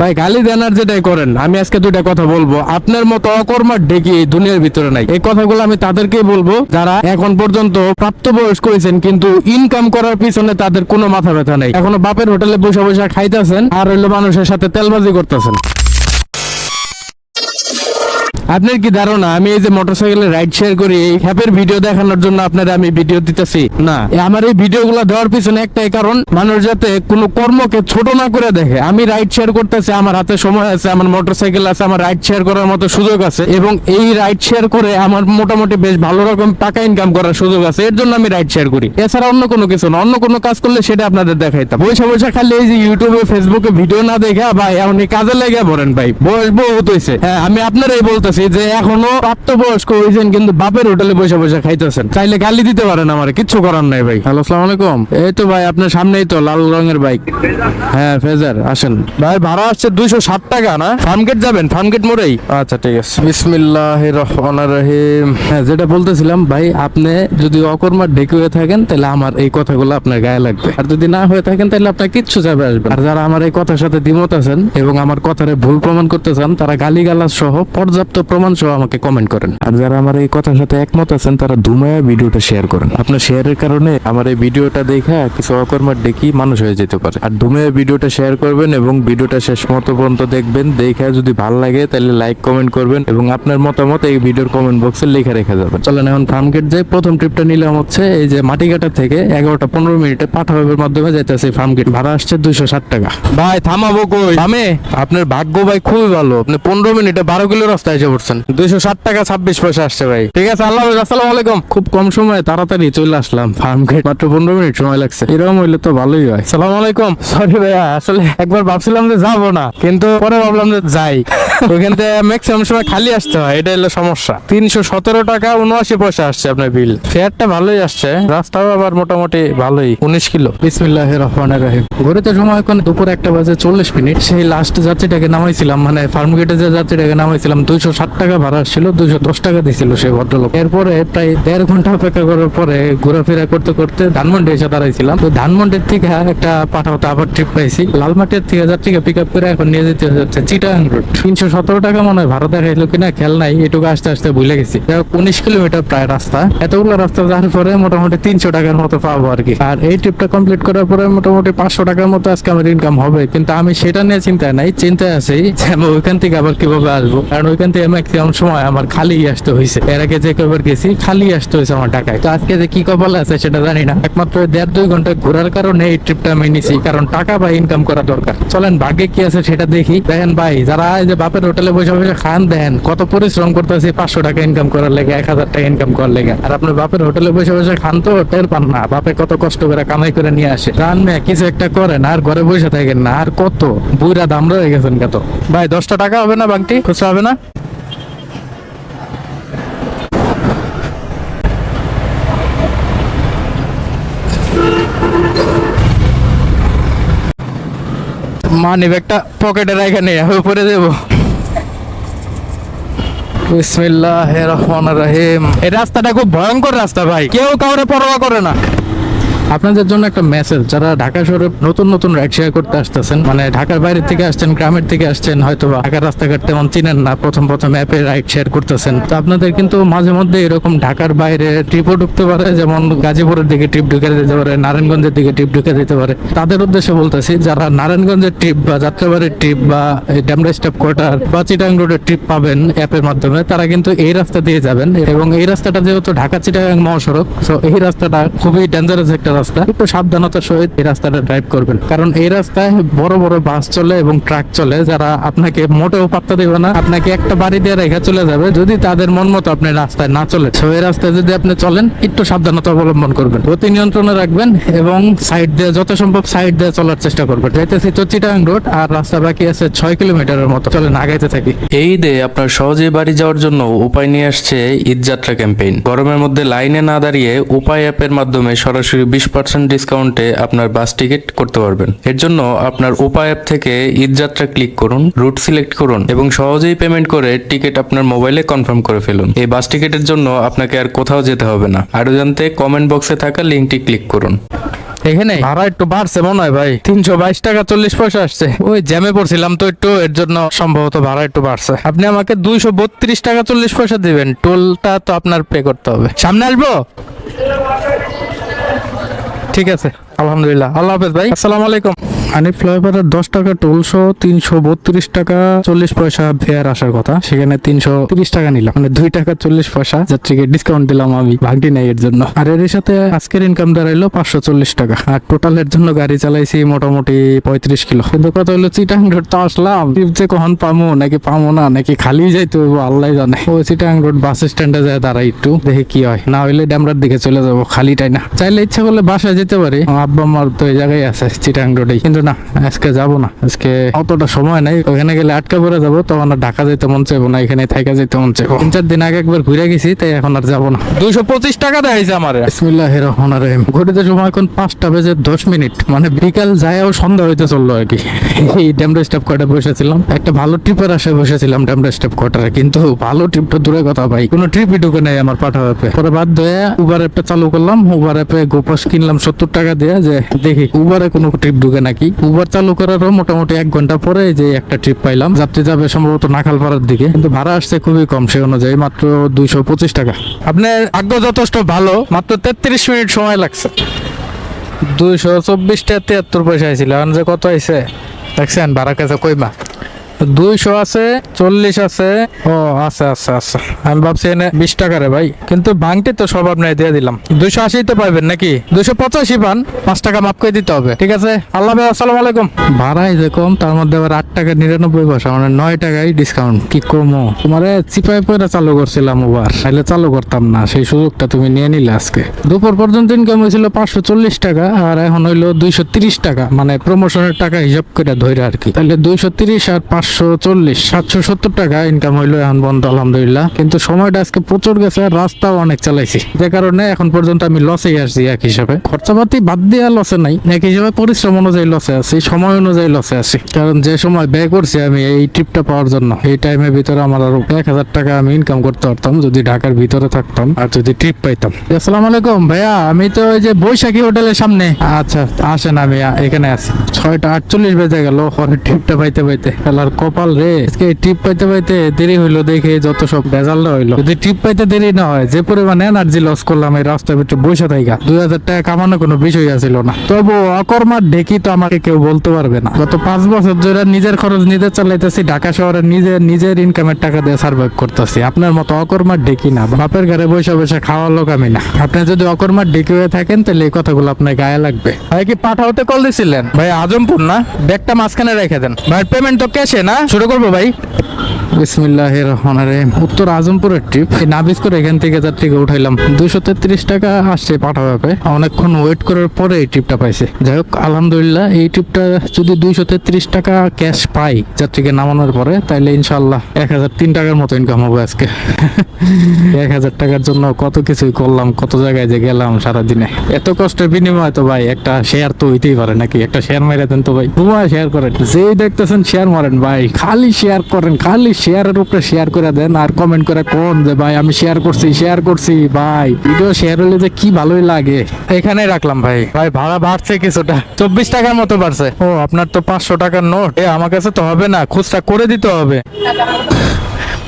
ভাই, গালি দেনার যেটাই করেন, আমি আজকে দুইটা কথা বলব। আপনার মতো অকর্মার ডেকে এই দুনিয়ার ভিতরে নাই। এই কথাগুলো আমি তাদেরকেই বলব, যারা এখন পর্যন্ত প্রাপ্ত প্রাপ্তবয়স্ক হয়েছেন, কিন্তু ইনকাম করার পিছনে তাদের কোনো মাথা ব্যথা নেই। এখনও বাপের হোটেলে বসে বসে খাইতেছেন, আর হইল মানুষের সাথে তেলবাজি করতেছেন। আপনার কি ধারণা? আমি এই যে মোটরসাইকেলে রাইড শেয়ার করি এই হ্যাপের ভিডিও দেখানোর জন্য আপনারা আমি ভিডিও দিতেছি? না। আমার এই ভিডিওগুলো দেওয়ার পিছনে একটাই কারণ মানুষ যাতে কোনো কর্মকে ছোট না করে দেখে। আমি রাইড শেয়ার করতেছি আমার হাতে সময় আছে আমার মোটরসাইকেল আছে আমার রাইড শেয়ার করার মতো সুযোগ আছে। এবং এই রাইড শেয়ার করে আমার মোটামুটি বেশ ভালো রকম টাকা ইনকাম করার সুযোগ আছে। এর জন্য আমি রাইড শেয়ার করি। এছাড়া অন্য কোনো কিছু না। অন্য কোনো কাজ করলে সেটা আপনাদের দেখাইতাম। বসে বসে খালি এই যে ইউটিউবে ফেসবুকে ভিডিও না দেখা ভাই এই কাজে লেগে পড়েন ভাই। বয়স বহুত হয়েছে হ্যাঁ আমি আপনারাই বলতেছি যে এখনও প্রাপ্তবয়স্ক হয়েছেন কিন্তু বাপের হোটেলে বসে বসে খাইতেছেন। চাইলে গালি দিতে পারেন আমার কিচ্ছু করার নাই ভাই। হ্যালো আসসালামু আলাইকুম। এই তো ভাই আপনার সামনেই তো লাল রঙের বাইক। হ্যাঁ ফেজার আসেন। ভাই ভাড়া আসছে দুইশো ষাট টাকা না? ফার্মগেট যাবেন ফার্মগেট মোড়েই। আচ্ছা ঠিক আছে। বিসমিল্লাহ রহমান রহিম। হ্যাঁ যেটা বলতেছিলাম ভাই আপনি যদি অকর্মার ডেকে হয়ে থাকেন তাহলে আমার এই কথাগুলো আপনার গায়ে লাগবে। আর যদি না হয়ে থাকেন তাহলে আপনার কিচ্ছু যাবে আসবে আর যারা আমার এই কথার সাথে দ্বিমত আছেন এবং আমার কথারে ভুল প্রমাণ করতে চান তারা গালিগালাজ সহ পর্যাপ্ত প্রমাণ সহ আমাকে কমেন্ট করেন। আর যারা আমার এই কথার সাথে একমত আছেন তারা ধুমায়া ভিডিওটা শেয়ার করেন। আপনার শেয়ারের কারণে আমার এই ভিডিওটা দেখা কিছু অকর্মার ডেকি মানুষ হয়ে যেতে পারে। আর ধুমায়া ভিডিওটা শেয়ার করবেন এবং ভিডিওটা শেষ মতো পর্যন্ত দেখবেন। দেখে যদি ভালো লাগে তাহলে লাইক কমেন্ট করবেন এবং আপনার মতামত এই ভিডিওর কমেন্ট বক্সে লিখে রেখে যাবেন। চলেন এখন ফার্মগেট যাই। প্রথম ট্রিপটা নিলাম হচ্ছে এই যে মাটিঘাটা থেকে এগারোটা পনেরো মিনিটে পাঠাবের মাধ্যমে যাইতেছে ফার্মগেট ভাড়া আসছে দুইশো ষাট টাকা। ভাই থামাবো কই? থামে আপনার ভাগ্য ভাই খুবই ভালো। আপনি পনেরো মিনিটে বারো কিলো রাস্তায় এসে পড়ছেন? দুইশো ষাট টাকা ছাব্বিশ পয়সা আসছে ভাই। ঠিক আছে আল্লাহ আসসালামু আলাইকুম। খুব কম সময়ে তাড়াতাড়ি চলে আসলাম ফার্ম গেট মাত্র পনেরো মিনিট সময় লাগছে। এরকম হইলে তো ভালোই হয়। সালাম আলাইকুম। সরি ভাইয়া আসলে একবার ভাবছিলাম যে যাব না কিন্তু পরে ভাবলাম যে যাই। ওইখান থেকে ম্যাক্সিমাম সময় খালি আসতে হয় এটা হলো সমস্যা। তিনশো সতেরো টাকা উনআশি পয়সা আসছে আপনার বিল ফেয়ারটা ভালোই আসছে রাস্তাও আবার মোটামুটি ভালোই উনিশ কিলো। বিসমিল্লাহ রহমান রহিম। ঘুরেতে সময় এখন দুপুর একটা বাজে চল্লিশ মিনিট। সেই লাস্ট যাত্রীটাকে নামাইছিলাম মানে ফার্ম গেটে যে যাত্রীটাকে নামাইছিলাম দুইশো ষাট টাকা ভাড়া ছিল, দুশো দশ টাকা দিছিল সেই ভদ্রলোক। এরপরে প্রায় দেড় ঘণ্টা অপেক্ষা করার পরে ঘোরাফেরা করতে করতে ধানমন্ডি এসে দাঁড়াইছিলাম। তো ধানমন্ডির থেকে একটা পাঠাতে আবার ট্রিপ পাইছি। লালমাটির থেকে যাত্রীকে পিক আপ করে এখন নিয়ে যেতে হচ্ছে চিটাং রুট তিনশো সতেরো টাকা মনে হয় ভাড়া দেখাইলো কিনা খেয়াল নাই, এটুকু আস্তে আস্তে ভুলে গেছি। উনিশ কিলোমিটার প্রায় রাস্তা। এতগুলো রাস্তা যাওয়ার পরে মোটামুটি তিনশো টাকার মতো পাবো আর কি। আর এই ট্রিপটা কমপ্লিট করার পরে মোটামুটি পাঁচশো টাকার মতো আজকে আমার ইনকাম হবে। কিন্তু আমি সেটা নিয়ে চিন্তায় নাই, চিন্তায় আছি আমি ওইখান থেকে আবার কীভাবে আসব? কারণ ওইখান থেকে ম্যাক্সিমাম সময় আমার খালি আসতে হয়েছে এর আগে যে কবার গেছি খালি আসতে হয়েছে আমার টাকায় তো আজকে যে কি কপাল আছে সেটা জানি না। একমাত্র দেড় দুই ঘণ্টা ঘোরার কারণে এই ট্রিপটা আমি নিছি, কারণ টাকা বা ইনকাম করা দরকার। চলেন, ভাগ্যে কি আছে সেটা দেখি। দেখেন ভাই, যারা এই যে বাপের হোটেলে বসে বসে খান দেন কত পরিশ্রম করতেছে, পাঁচশো টাকা ইনকাম করার লেগে, এক হাজার টাকা ইনকাম করার লেগে। আর আপনার বাপের হোটেলে বসে বসে খান তো, টের পান না। বাপে কত কষ্ট করে কামাই করে নিয়ে আসে। রান মেয়ে, কিছু একটা করেন, আর ঘরে বসে থাকেন না। আর কত? বুইরা দাম রয়ে গেছেন কত ভাই, দশটা টাকা হবে না বাংটি? খুচরা হবে না? মানি ব্যাগটা পকেটে রেখে নেই উপরে দেবো। বিসমিল্লাহ রহমান রহিম। এই রাস্তাটা খুব ভয়ঙ্কর রাস্তা ভাই, কেউ কাউরে পরোয়া করে না। আপনাদের জন্য একটা মেসেজ যারা ঢাকা শহরে নতুন নতুন রাইড শেয়ার করতে আসতেছেন মানে ঢাকার বাইরে থেকে আসছেন, গ্রামের থেকে আসছেন হয়তো বা ঢাকার রাস্তাঘাট তেমন চিনেন না, প্রথম প্রথম অ্যাপে রাইড শেয়ার করতেছেন। তো আপনাদের কিন্তু মাঝে মধ্যে এরকম ঢাকার বাইরে ট্রিপও ঢুকতে পারে, যেমন গাজীপুরের দিকে ট্রিপ ঢুকে দিতে পারে, নারায়ণগঞ্জের দিকে ট্রিপ ঢুকে দিতে পারে। তাদের উদ্দেশ্যে বলতেছি, যারা নারায়ণগঞ্জের ট্রিপ বা যাত্রাবাড়ির ট্রিপ বা ড্যামরা স্টপ কোয়ার্টার বা চিটাং রোডের ট্রিপ পাবেন অ্যাপের মাধ্যমে, তারা কিন্তু এই রাস্তা দিয়ে যাবেন। এবং এই রাস্তাটা যেহেতু ঢাকা চিটাগাং মহাসড়ক তো এই রাস্তাটা খুবই ডেঞ্জারাস একটা রাস্তা, একটু সাবধানতার সহিত এই রাস্তাটা ড্রাইভ করবেন। কারণ এই রাস্তায় বড় বড় বাস চলে এবং ট্রাক চলে, যারা আপনাকে মোটেও পাত্তা দেবে না, আপনাকে একটা বাড়ি দিয়ে রেখে চলে যাবে যদি তাদের মন মতো আপনি রাস্তায় না চলে তো এই রাস্তায় যদি আপনি চলেন, একটু সাবধানতা অবলম্বন করবেন। গতি নিয়ন্ত্রণে রাখবেন এবং সাইড দিয়ে যত সম্ভব সাইড দিয়ে চলার চেষ্টা করবেন। যাইতেছি তো চিটাং রোড আর রাস্তা বাকি আছে ছয় কিলোমিটারের মতো। চলেন, আগাইতে থাকি। এই ঈদে আপনার সহজেই বাড়ি যাওয়ার জন্য উপায় নিয়ে আসছে ঈদ যাত্রা ক্যাম্পেইন গরমের মধ্যে লাইনে না দাঁড়িয়ে উপায় অ্যাপের মাধ্যমে সরাসরি বিশ পার্সেন্ট ডিসকাউন্টে আপনার বাস টিকিট করতে পারবেন। এর জন্য আপনার উপায় অ্যাপ থেকে ঈদযাত্রা ক্লিক করুন রুট সিলেক্ট করুন এবং সহজেই পেমেন্ট করে টিকিট আপনার মোবাইলে কনফার্ম করে ফেলুন। এই বাস টিকিটের জন্য আপনাকে আর কোথাও যেতে হবে না। আরও জানতে কমেন্ট বক্সে থাকা লিঙ্কটি ক্লিক করুন। এখানে? ভাড়া একটু বাড়ছে মনে হয় ভাই। তিনশো বাইশ টাকা চল্লিশ পয়সা আসছে। ওই জ্যামে পড়ছিলাম তো একটু এর জন্য সম্ভবত ভাড়া একটু বাড়ছে। আপনি আমাকে দুইশো বত্রিশ টাকা চল্লিশ পয়সা দিবেন। টোলটা তো আপনার পে করতে হবে। সামনে আসব? ঠিক আছে আলহামদুলিল্লাহ। আল্লাহ হাফেজ ভাই আসসালামু আলাইকুম। হানিফ ফ্লাইওভারের দশ টাকা টোল সহ তিনশো বত্রিশ টাকা চল্লিশ পয়সা ফেয়ার আসার কথা। সেখানে তিনশো তিরিশ টাকা নিলাম। মানে দুই টাকা চল্লিশ পয়সা যাত্রীকে ডিসকাউন্ট দিলাম আমি, ভাগটি নেই এর জন্য। আর এর সাথে আজকের ইনকাম দাঁড়াইলো পাঁচশো চল্লিশ টাকা। আর টোটালের জন্য গাড়ি চালাইছি মোটামুটি পঁয়ত্রিশ কিলো। কিন্তু কত হলো চিটাং রোড তো আসলাম। যে কখন পামো, নাকি পামো না, নাকি খালি যাইতে হইব, আল্লাহ জানে। ওই চিটাং রোড বাস স্ট্যান্ডে যায় দাঁড়াই একটু, দেখি কি হয়। না হইলে ড্যামরার দিকে চলে যাব খালিটাই না। চাইলে ইচ্ছা করলে বাসায় যেতে পারি। আব্বা আমার তো এই জায়গায় আছে চিটাং রোডেই কিন্তু না আজকে যাব না। আজকে অতটা সময় নাই ওখানে গেলে আটকা পড়ে যাব তখন আর ঢাকা যেতে মন চাইব না এখানে থাকা যেতে মন চাইব। তিন চার দিন আগে একবার ঘুরে গেছি তাই এখন আর যাব না। দুইশো পঁচিশ টাকা দেখাইছে আমার। বিসমিল্লাহ রহমান রহিম ঘড়িতে সময় এখন পাঁচটা বেজে দশ মিনিট। মানে বিকাল যায়ও সন্ধ্যা হইতে চলল আর কি। এই ড্যামরা স্টেপ কোয়ার্টার বসেছিলাম। একটা ভালো ট্রিপের আশায় বসেছিলাম ড্যামরা স্টেপ কোয়ার্টারে কিন্তু ভালো ট্রিপটা দূরে কথা ভাই। কোনো ট্রিপই ঢুকে নেই আমার পাঠা অ্যাপে। পরে বাদ হয়ে উবার অ্যাপটা চালু করলাম। উবার অ্যাপে গোপাস কিনলাম সত্তর টাকা দিয়ে যে দেখি উবারে কোনো ট্রিপ ঢুকে নাকি। উবার চালু করারও মোটামুটি এক ঘণ্টা পরে যে একটা ট্রিপ পাইলাম। যাত্রী যাবে সম্ভবত নাখালপাড়ার দিকে, কিন্তু ভাড়া আসছে খুবই কম সে অনুযায়ী মাত্র দুইশো পঁচিশ টাকা। আপনার আগ্রহ যথেষ্ট ভালো, মাত্র তেত্রিশ মিনিট সময় লাগছে। দুইশো চব্বিশটা তিয়াত্তর পয়সা আইছিল, এখন যে কত আইছে? দেখছেন ভাড়া কাছে কইবা। দুইশো আছে, চল্লিশ আছে। ও, আছে আছে আছে। আমি ভাবছি এনে বিশ টাকা রে ভাই। কিন্তু ভাঙটি তো সব আপনার দিয়ে দিলাম। দুইশো আশি তো পাইবেন নাকি? দুইশো পঁচাশি পান, পাঁচ টাকা মাফ করে দিতে হবে। ঠিক আছে? আল্লাহ ভাই, আসসালামু আলাইকুম। ভাড়াই যে কম, তার মধ্যে আবার আট টাকা নিরানব্বই পয়সা মানে নয় টাকাই ডিসকাউন্ট কি কমো? তোমার চিপাই পয়রা চালু করছিলাম ওবার তাহলে চালু করতাম না, সেই সুযোগটা তুমি নিয়ে নিলে আজকে। দুপুর পর্যন্ত ইনকাম হয়েছিল পাঁচশো চল্লিশ টাকা, আর এখন হইল দুইশো তিরিশ টাকা মানে প্রমোশনের টাকা হিসাব করে ধরে আর কি। তাহলে দুইশো তিরিশ আর পাঁচশো চল্লিশ, সাতশো সত্তর টাকা ইনকাম হইল এখন বন্ধ আলহামদুলিল্লাহ। কিন্তু সময়টা আজকে প্রচুর গেছে, রাস্তাও অনেক চালাইছি। যে কারণে এখন পর্যন্ত আমি লসেই আসছি এক হিসাবে। খরচাপাতি বাদ দিয়ে লসে নাই, এক হিসাবে পরিশ্রম অনুযায়ী লসে আছি, সময় অনুযায়ী লসে আছি। কারণ যে সময় ব্যয় করছি আমি এই ট্রিপটা পাওয়ার জন্য, এই টাইমের ভিতরে আমার আরও এক হাজার টাকা আমি ইনকাম করতে পারতাম, যদি ঢাকার ভিতরে থাকতাম আর যদি ট্রিপ পাইতাম। আসসালামু আলাইকুম, ভাইয়া, আমি তো ওই যে বৈশাখী হোটেলের সামনে। আচ্ছা আসেন আমি এখানে আছি। ছয়টা আটচল্লিশ বেজে গেল ট্রিপটা পাইতে পাইতে। খেলার কপাল রে। আজকে ট্রিপ পাইতে পাইতে দেরি হইল দেখে যত সব বেজালটা হইল। যদি ট্রিপ পাইতে দেরি না হয়, যে পরিমাণে এনার্জি লস করলাম এই রাস্তার ভিতরে বসে থাকা দুই হাজার টাকা কামানো কোনো বিষয় আছিল না। তবু অকর্মার ঢেকি তো আমাকে কেউ বলতে পারবে না। গত পাঁচ বছর ধরে নিজের খরচ নিজে চালাইতেছি, ঢাকা শহরে নিজে, নিজের ইনকামের টাকা দিয়ে সার্ভাইভ করতেছি। আপনার মতো অকর্মার ঢেকি না, বাপের ঘরে বসে বসে খাওয়ার লোক আমি না। আপনি যদি অকর্মার ঢেকি হয়ে থাকেন, তাহলে এই কথাগুলো আপনার গায়ে লাগবে। ভাই কি পাঠাওতে কল দিছিলেন? ভাই আজমপুর না? ব্যাগটা মাঝখানে রেখে দেন। ভাই পেমেন্ট তো ক্যাশে না? শুরু করব ভাই। বিসমিল্লাহ রহমান রহিম উত্তর আজমপুরের ট্রিপ এই নাবিজ করে এখান থেকে যাত্রীকে উঠাইলাম। দুশো তেত্রিশ টাকা আসছে পাঠা ব্যাপে অনেকক্ষণ ওয়েট করার পরে এই ট্রিপটা পাইছে। যাই হোক আলহামদুলিল্লাহ এই ট্রিপটা যদি দুইশো তেত্রিশ টাকা ক্যাশ পাই যাত্রীকে নামানোর পরে তাহলে ইনশাল্লাহ এক হাজার তিন টাকার মতো ইনকাম হবে আজকে। এক হাজার টাকার জন্য কত কিছুই করলাম কত জায়গায় যে গেলাম সারাদিনে। এত কষ্টের বিনিময় তো ভাই একটা শেয়ার তো হইতেই পারে নাকি? একটা শেয়ার মেরে দেন তো ভাই। ঘুমায় শেয়ার করেন। যেই দেখতেছেন শেয়ার মারেন ভাই। খালি শেয়ার করেন খালি শেয়ারের উপরে শেয়ার করে দেন আর কমেন্ট করে কোন যে ভাই আমি শেয়ার করছি শেয়ার করছি। ভাই ভিডিও শেয়ার হলে যে কি ভালোই লাগে। এখানে রাখলাম ভাই। ভাই ভাড়া বাড়ছে কিছুটা। চব্বিশ টাকার মতো বাড়ছে। ও আপনার তো পাঁচশো টাকার নোট এ আমার কাছে তো হবে না খুচরা করে দিতে হবে।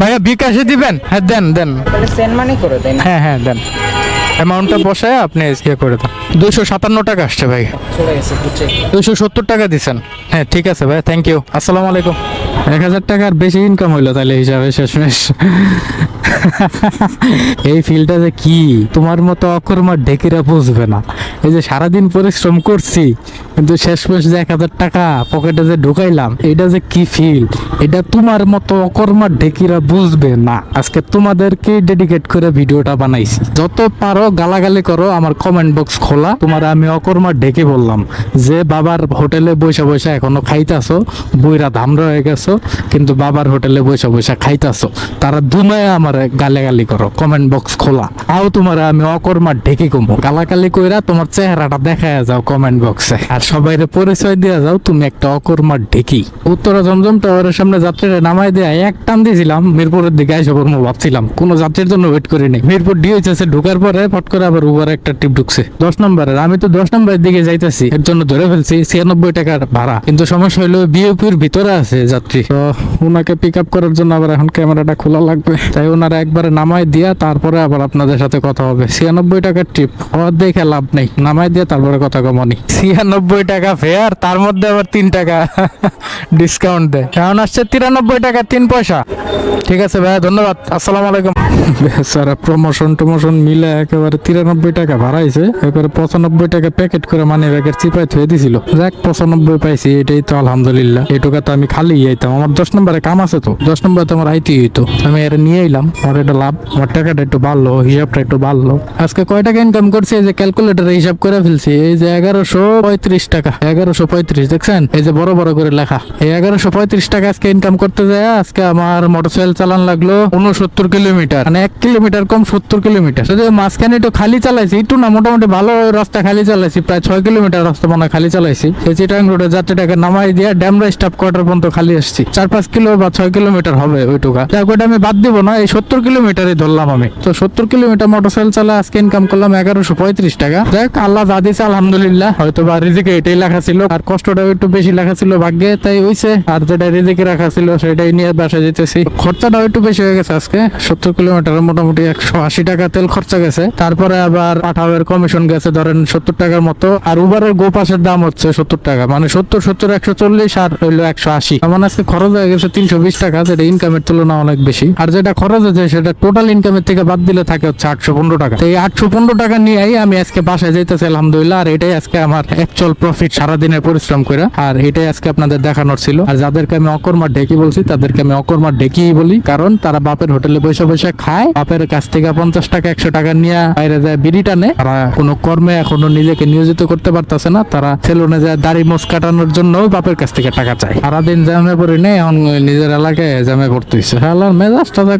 ভাইয়া বিকাশে দিবেন? হ্যাঁ দেন দেন। মানি করে দেন। হ্যাঁ হ্যাঁ দেন। অ্যামাউন্টটা বসায় আপনি ইয়ে করে দেন। দুশো সাতান্ন টাকা আসছে ভাই। চলে গেছে বুঝছে দুশো সত্তর টাকা দিছেন। হ্যাঁ ঠিক আছে ভাই থ্যাংক ইউ আসসালামু আলাইকুম। এক হাজার টাকার বেশি ইনকাম হইল তাহলে হিসাবে শেষমেশ। এই ফিল্ডটা যে কি? তোমার মতো অকর্মার ঢেকিরা বুঝবে না। এই যে সারাদিন পরিশ্রম করছি কিন্তু শেষ শেষমেশ যে এক হাজার টাকা পকেটে যে ঢুকাইলাম, এটা যে কি ফিল এটা তোমার মতো অকর্মার ঢেকিরা বুঝবে না। আজকে তোমাদেরকে ডেডিকেট করে ভিডিওটা বানাইছি। যত পারো গালাগালি করো, আমার কমেন্ট বক্স খোলা। তোমার আমি অকর্মার ঢেকে বললাম যে, বাবার হোটেলে বসে বসে এখনও খাইতাছো, বইরা ধামরা হয়ে গেছো, কিন্তু বাবার হোটেলে বসে বসে খাইতাছো। তারা দুমায় আমার গালাগালি করো কমেন্ট বক্স খোলা। আও তোমার আমি অকর্মার ঢেকে কমবো গালাগালি কইরা তোমার চেহারাটা দেখায় যাও কমেন্ট বক্সে আর সবাইরে পরিচয় দিয়ে যাও, তুমি একটা অকর্মার ঢেকি। উত্তরা জমজম টাওয়ারের সামনে যাত্রীরা নামাই দেয়া এক টান দিয়েছিলাম, মিরপুরের দিকে আইসা পড়ব ভাবছিলাম, কোনো যাত্রীর জন্য ওয়েট করি নাই। মিরপুর ডিওইচএসে ঢুকার পরে ফট করে আবার উবার একটা টিপ ঢুকছে। দশ নম্বরের, আমি তো দশ নম্বরের দিকে যাইতেছি, এর জন্য ধরে ফেলছি, ছিয়ানব্বই টাকার ভাড়া। কিন্তু সমস্যা হলো বিওপির ভিতরে আছে যাত্রী। তো ওনাকে পিক আপ করার জন্য আবার এখন ক্যামেরাটা খোলা লাগবে। তাই ওনারা একবারে নামাই দিয়া তারপরে আবার আপনাদের সাথে কথা হবে। ছিয়ানব্বই টাকার ট্রিপ হওয়ার দেখে লাভ নেই। নামাই দিয়ে তারপরে কথা কমানি ছিয়ানব্বই টাকা ফেয়ার তার মধ্যে আবার তিন টাকা ডিসকাউন্ট দেয়। এখন আসছে তিরানব্বই টাকা, তিন পয়সা। ঠিক আছে ভাইয়া, ধন্যবাদ। আসসালামু আলাইকুম। বেচারা প্রমোশন টমোশন মিলে একেবারে তিরানব্বই টাকা ভাড়াইছে একেবারে পঁচানব্বই টাকা প্যাকেট করে মানে ব্যাগের চিপায় থুয়ে দিছিল। যাক, পঁচানব্বই পাইছি, এটাই তো আলহামদুলিল্লাহ। এই টাকা তো আমি খালি আইতাম। আমার দশ নম্বরে কাম আছে তো। দশ নম্বরে তো আমার আইতেই হইতো। আমি এটা নিয়ে এলাম আমার এটা লাভ। আমার টাকাটা একটু বাড়লো, হিসাবটা একটু বাড়লো। আজকে কয় ইনকাম করছি? এই যে ক্যালকুলেটারে হিসাব করে ফেলছি। এই যে এগারোশো পঁয়ত্রিশ টাকা। এগারোশো পঁয়ত্রিশ, দেখছেন? এই যে বড় বড় করে লেখা। এই এগারোশো পঁয়ত্রিশ টাকা আজকে ইনকাম করতে যায়। আজকে আমার মোটরসাইকেল চালান লাগল উনসত্তর কিলোমিটার মানে এক কিলোমিটার কম সত্তর কিলোমিটার। শুধু মাঝখানে একটু খালি চালাইছি, একটু না, মোটামুটি ভালো রাস্তা খালি চালাইছি, প্রায় ছয় কিলোমিটার রাস্তা মনে খালি চালাইছি। এই চিটাং রোডে যাত্রীটাকে নামাই দিয়ে ড্যামরা স্টাফ কোয়ার্টার পর্যন্ত খালি আসছি। চার পাঁচ কিলো বা ছয় কিলোমিটার হবে ওইটুকা। যাক, ওইটা আমি বাদ দিব না, এই সত্তর কিলোমিটারই ধরলাম আমি। তো সত্তর কিলোমিটার মোটরসাইকেল চালা, আজকে ইনকাম করলাম এগারোশো পঁয়ত্রিশ টাকা। দেখ আল্লাহ যা দিছে, আলহামদুলিল্লাহ। হয়তো বা রিজিকে এটাই লেখা ছিল, আর কষ্টটা একটু বেশি লেখা ছিল, ভাগ্যে তাই হইছে। আর যেটা রিজিকে রাখা ছিল, সেটাই নিয়ে বাসা যেতেছি। খরচাটাও একটু বেশি হয়ে গেছে আজকে, সত্তর কিলোমিটার মোটামুটি একশো আশি টাকা তেল খরচা গেছে। তারপরে আবার পাঠাওয়ের কমিশন গেছে ধরেন সত্তর টাকার মতো। আর উবারের গো পাসের দাম হচ্ছে সত্তর টাকা মানে সত্তর সত্তর, একশো চল্লিশ আর হইল একশো আশি। মানে আজকে খরচ হয়ে গেছে তিনশো বিশ টাকা, যেটা ইনকামের তুলনা অনেক বেশি। আর যেটা খরচ হয়েছে সেটা টোটাল ইনকামের থেকে বাদ দিলে থাকে হচ্ছে আটশো পনেরো টাকা। এই আটশো পনেরো টাকা নিয়েই আমি আজকে বাসায় যাইতেছি, আলহামদুলিল্লাহ। আর এটাই আজকে আমার অ্যাকচুয়াল প্রফিট সারাদিনের পরিশ্রম করে। আর এটাই আজকে আপনাদের দেখানোর ছিল। আর যাদেরকে আমি অকর্মার ঢেকি বলছি, তাদেরকে আমি অকর্মার ঢেকি বলি। কারণ তারা বাপের হোটেলে বসে বসে খায়। বাপের কাছ থেকে পঞ্চাশ টাকা, একশো টাকা নিয়ে বাইরে যায় বিড়ি টানে। তারা কোনো কর্মে এখনও নিজেকে নিয়োজিত করতে পারতেছে না। তারা সেলুনে যায় দাড়ি মোস কাটানোর জন্য বাপের কাছ থেকে টাকা চায়। জামে পড়ি নেই এখন নিজের এলাকায় জামে মেজাজটা যা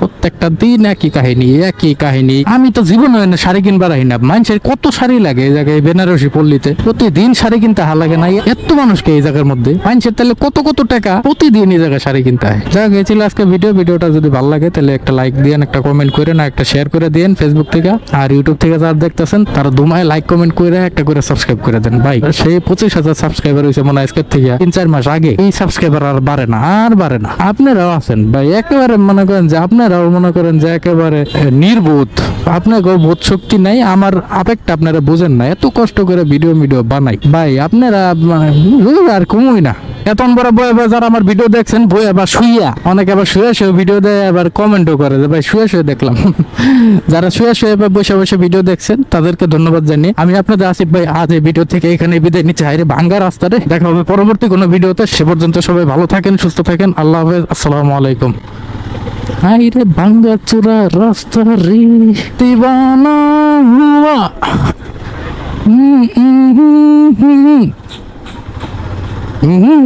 প্রত্যেকটা দিন একই কাহিনী একই কাহিনী। আমি তো জীবনে শাড়ি কিনবার আহি না। মানুষের কত শাড়ি লাগে এই জায়গায় বেনারসি পল্লীতে। প্রতিদিন শাড়ি কিনতে হা লাগে না। এত মানুষকে এই জায়গার মধ্যে। মানুষের তাহলে কত কত টাকা প্রতিদিন এই জায়গায় শাড়ি কিনতে হয়। যা গেছিল আজকে ভিডিও। ভিডিওটা যদি ভালো লাগে, তাহলে একটা লাইক দিয়েন একটা কমেন্ট করে না একটা শেয়ার করে দিয়েন ফেসবুক থেকে। আর ইউটিউব থেকে যারা দেখতেছেন তারা দুমায় লাইক কমেন্ট করে একটা করে সাবস্ক্রাইব করে দেন। ভাই সেই পঁচিশ হাজার সাবস্ক্রাইবার হয়েছে মনে হয় আজকের থেকে। তিন চার মাস আগে এই সাবস্ক্রাইবার আর বাড়ে না আর বাড়ে না। আপনারাও আছেন ভাই একেবারে মনে করেন যে আপনারাও মনে করেন যে একেবারে নির্বোধ। আপনাকেও বোধ শক্তি নাই আমার আবেগটা আপনারা বোঝেন না। এত কষ্ট করে ভিডিও ভিডিও বানাই। ভাই আপনারা মানে, আর কমই না। এত বড় বয়ে যারা আমার ভিডিও দেখছেন বই আবার শুইয়া, অনেকে আবার শুয়ে শুয়ে ভিডিও দেয় এবার কমেন্টও করে যে, ভাই, শুয়ে শুয়ে দেখলাম। যারা শুয়ে শুয়ে এবার বসে বসে ভিডিও দেখছেন, তাদেরকে ধন্যবাদ জানিয়ে আমি আপনাদের আসিফ ভাই, আজ এই ভিডিও থেকে এখানে বিদায় নিচ্ছে। হাইরে ভাঙ্গা রাস্তারে দেখা হবে পরবর্তী কোনো ভিডিওতে সে পর্যন্ত সবাই ভালো থাকেন, সুস্থ থাকেন। আল্লাহ হাফেজ। আসসালামু আলাইকুম। হাইরে ভাঙ্গা চূড়া রাস্তা রে। দিবানা হুম হুম হুম Mm-hmm.